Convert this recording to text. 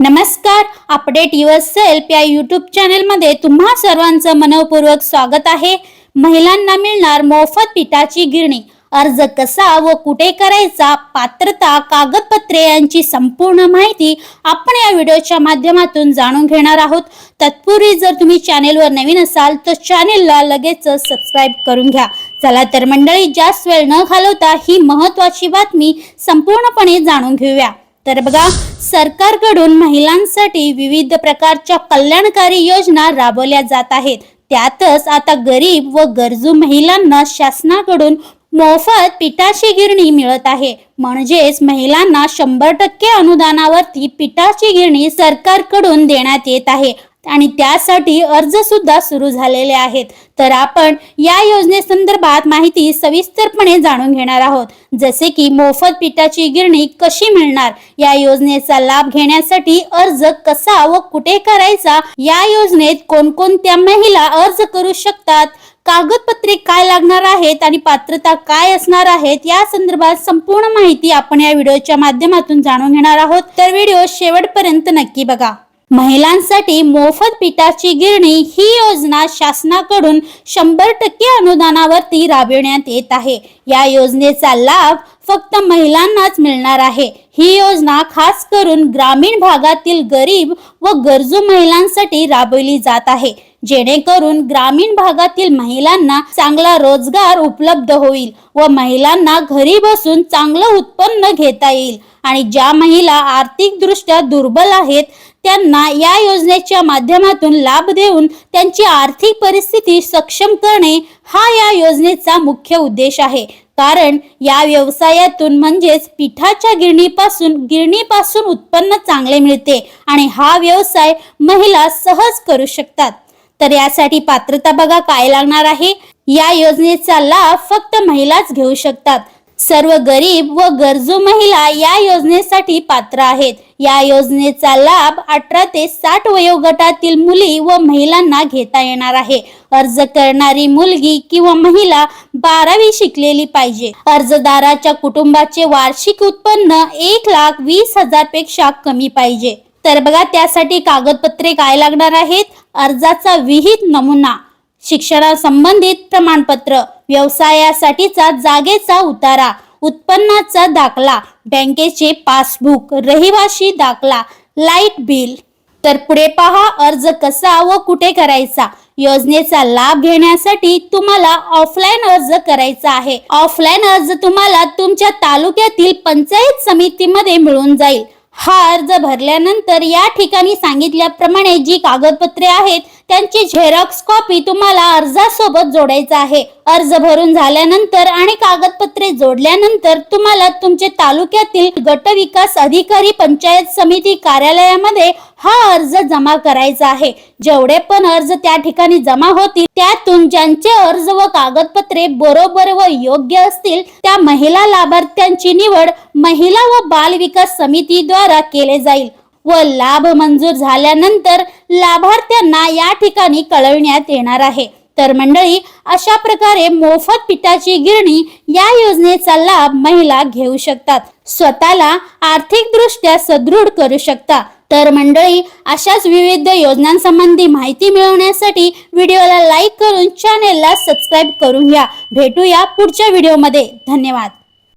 नमस्कार update yourself या YouTube चॅनेलमध्ये तुम्हा सर्वांचं मनपूर्वक स्वागत आहे. महिलांना मिळणार मोफत पिठाची गिरणी. अर्ज कसा व कुठे करायचा पात्रता कागदपत्रे यांची संपूर्ण माहिती आपण या व्हिडिओच्या माध्यमातून जाणून घेणार आहोत. तत्पूर्वी जर तुम्ही चॅनेलवर नवीन असाल तर चॅनेलला लगेच सबस्क्राईब करून घ्या. चला तर मंडळी जास्त वेळ न घालवता ही महत्वाची बातमी संपूर्णपणे जाणून घेऊया. तर बघा सरकारकडून महिलांसाठी विविध प्रकारच्या कल्याणकारी योजना राबवल्या जात आहेत. त्यातच आता गरीब व गरजू महिलांना शासनाकडून मोफत पिठाची गिरणी मिळत आहे. म्हणजेच महिलांना शंभर टक्के अनुदानावरती पिठाची गिरणी सरकारकडून देण्यात येत आहे. आणि त्यासाठी अर्ज सुद्धा सुरू झालेले आहेत. तर आपण या योजनेसंदर्भात माहिती सविस्तरपणे जाणून घेणार आहोत. जसे की मोफत पिठाची गिरणी कशी मिळणार? या योजनेचा लाभ घेण्यासाठी अर्ज कसा व कुठे करायचा? या योजनेत कोणकोणत्या महिला अर्ज करू शकतात? कागदपत्रे काय लागणार आहेत आणि पात्रता काय असणार आहेत? या संदर्भात संपूर्ण माहिती आपण या व्हिडिओच्या माध्यमातून जाणून घेणार आहोत. तर व्हिडिओ शेवटपर्यंत नक्की बघा. महिलांसाठी मोफत पिठाची गिरणी ही योजना शासनाकडून शंभर टक्के अनुदानावरती राबविण्यात येत आहे. या योजनेचा लाभ फक्त महिलांनाच मिळणार आहे. ही योजना खास करून ग्रामीण भागातील गरीब व गरजू महिलांसाठी राबवली जात आहे. जेणेकरून ग्रामीण भागातील महिलांना चांगला रोजगार उपलब्ध होईल व महिलांना घरी बसून चांगलं उत्पन्न घेता येईल. आणि ज्या महिला आर्थिकदृष्ट्या दुर्बल आहेत त्यांना या योजनेच्या माध्यमातून लाभ देऊन त्यांची आर्थिक परिस्थिती सक्षम करणे हा या योजनेचा मुख्य उद्देश आहे. कारण या व्यवसायातून म्हणजेच पिठाच्या गिरणीपासून गिरणीपासून उत्पन्न चांगले मिळते आणि हा व्यवसाय महिला सहज करू शकतात. तर यासाठी पात्रता बघा काय लागणार आहे. या योजनेचा लाभ फक्त महिलाच घेऊ शकतात. सर्व गरीब व गरजू महिला या योजनेसाठी पात्र आहेत. या योजनेचा लाभ अठरा ते साठ वयोगटातील मुली व महिलांना घेता येणार आहे. अर्ज करणारी मुलगी किंवा महिला बारावी शिकलेली पाहिजे. अर्जदाराच्या कुटुंबाचे वार्षिक उत्पन्न एक लाख वीस हजारपेक्षा कमी पाहिजे. तर बघा त्यासाठी कागदपत्रे काय लागणार आहेत? अर्जाचा विहित नमुना शिक्षणासंबंधित प्रमाणपत्र व्यवसायासाठीचा जागेचा उतारा उत्पन्नाचा दाखला बँकेचे पासबुक रहिवाशी दाखला लाइट बिल. तर पुढे पहा अर्ज कसा व कुठे करायचा? योजनेचा लाभ घेण्यासाठी तुम्हाला ऑफलाईन अर्ज करायचा आहे. ऑफलाईन अर्ज तुम्हाला तुमच्या तालुक्यातील पंचायत समितीमध्ये मिळून जाईल. हा अर्ज भरल्यानंतर या ठिकाणी सांगितल्याप्रमाणे जी कागदपत्रे आहेत त्यांची झेरॉक्स कॉपी तुम्हाला अर्जासोबत जोडायचा आहे. अर्ज भरून झाल्यानंतर आणि कागदपत्रे जोडल्यानंतर तुम्हाला तुमचे तालुक्यातील गट विकास अधिकारी पंचायत समिती कार्यालयामध्ये हा अर्ज जमा करायचा आहे. जेवढे पण अर्ज त्या ठिकाणी जमा होतील त्यातून ज्यांचे अर्ज व कागदपत्रे बरोबर व योग्य असतील त्या महिला लाभार्थ्यांची निवड महिला व बाल विकास समितीद्वारा केले जाईल. व लाभ मंजूर झाल्यानंतर लाभार्थ्यांना या ठिकाणी कळविण्यात येणार आहे. तर मंडळी अशा प्रकारे मोफत पिठाची गिरणी या योजनेचा लाभ महिला घेऊ शकतात. स्वतःला आर्थिकदृष्ट्या सदृढ करू शकता. तर मंडळी अशाच विविध योजनांसंबंधी माहिती मिळवण्यासाठी व्हिडिओला लाईक करून चॅनेलला सबस्क्राईब करून घ्या. भेटूया पुढच्या व्हिडिओमध्ये. धन्यवाद.